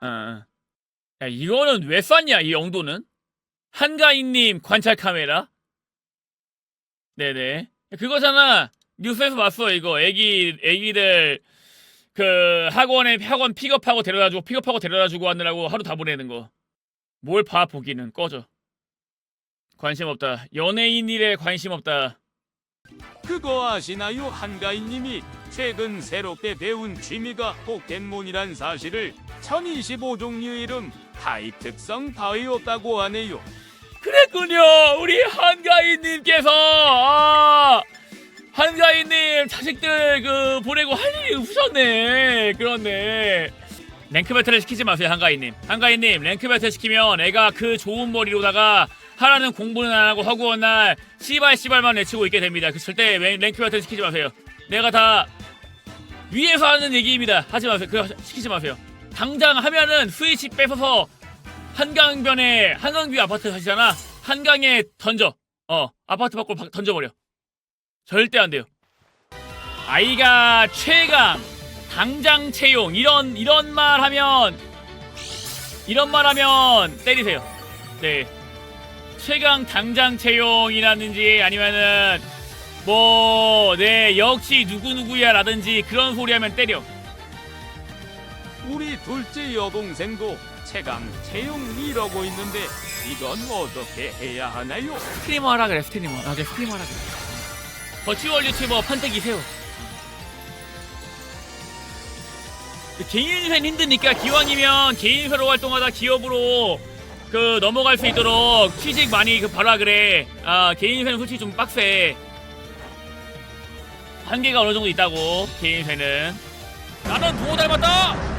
어, 어. 야, 이거는 왜 쐈냐, 이 영도는? 한가인님 관찰 카메라? 네네. 그거잖아. 뉴스에서 봤어, 이거. 애기, 애기들, 그, 학원에, 학원 픽업하고 데려다주고, 픽업하고 데려다주고 하느라고 하루 다 보내는 거. 뭘 봐, 보기는. 꺼져. 관심 없다. 연예인 일에 관심 없다. 그거 아시나요? 한가인님이 최근 새롭게 배운 취미가 포켓몬이란 사실을 1025종류 이름 타입 특성 바위였다고 하네요. 그랬군요. 우리 한가인님께서 아, 한가인님 자식들 그 보내고 할 일이 없으셨네. 그렇네. 랭크 배틀을 시키지 마세요, 한가인님. 한가인님 랭크 배틀 시키면 애가 그 좋은 머리로다가 하라는 공부는 안 하고 허구한 날 씨발 씨발만 외치고 있게 됩니다. 그 절대 랭- 랭크 배틀 시키지 마세요. 내가 다 위에서 하는 얘기입니다. 하지 마세요. 그거 시키지 마세요. 당장 하면은 스위치 뺏어서 한강변에 한강뷰 아파트 사시잖아. 한강에 던져. 어 아파트 밖으로 박- 던져버려. 절대 안 돼요. 아이가 최강 당장 채용 이런 이런 말 하면 이런 말 하면 때리세요. 네. 최강 당장 채용이라든지 아니면은 뭐, 네, 역시 누구누구야 라든지 그런 소리 하면 때려. 우리 둘째 여동생도 최강 채용 이러고 있는데 이건 어떻게 해야 하나요? 스트리머 하라 그래, 스트리머. 아, 그래, 스트리머 하라 그래. 버추얼 유튜버 판때기 세요. 개인회는 힘드니까 기왕이면 개인회로 활동하다 기업으로 그 넘어갈 수 있도록 취직 많이 그 바라 그래. 아 개인회는 솔직히 좀 빡세. 한계가 어느 정도 있다고 개인회는. 나는 부모 닮았다.